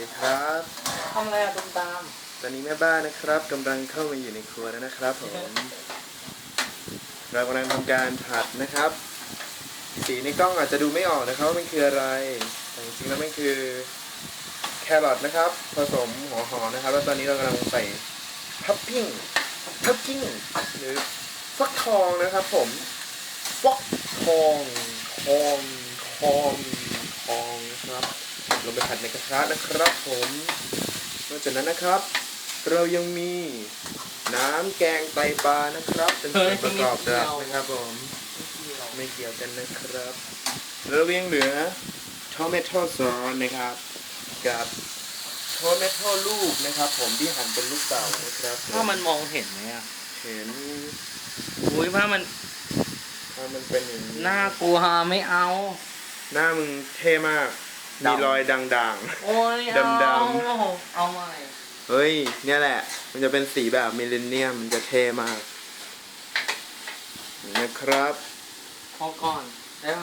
ดีครับทำอะไรอะตุ้มตาม ตอนนี้แม่บ้านนะครับกำลังเข้ามาอยู่ในครัวแล้วนะครับผมเรากำลังทำการผัดนะครับ สีในกล้องอาจจะดูไม่ออกนะครับว่ามันคืออะไร แต่จริงๆแล้วมันคือแครอทนะครับ ผสมหัวหอมนะครับ แล้วตอนนี้เรากำลังใส่พับปิ้งพับปิ้งหรือฟักทองนะครับ ผมฟักทองทองทองทองนะครับ ลงไปผัดในกระทะนะครับผมนอกจากนั้นนะครับ เรายังมีน้ำแกงไตปลานะครับ เป็นส่วนประกอบหลักนะครับผมไม่เกี่ยวกันนะครับแล้วเรายังเหลือทอมเมโทซอสนะครับ กับทอมเมโทลูกนะครับ ผมที่หั่นเป็นลูกเต๋านะครับถ้ามันมองเห็นไหมอะเห็นอุ้ยผ้ามันถ้ามันเป็นอย่างนี้น่ากลัวไม่เอา หน้ามึงเท่มาก มีดำรอยด่าง โอ้ยดำเอาๆเอาใหม่ ๆ เฮ้ย เนี่ยแหละ มันจะเป็นสีแบบมิลเลนเนียม มันจะเท่มากนี่นะครับ พอก่อน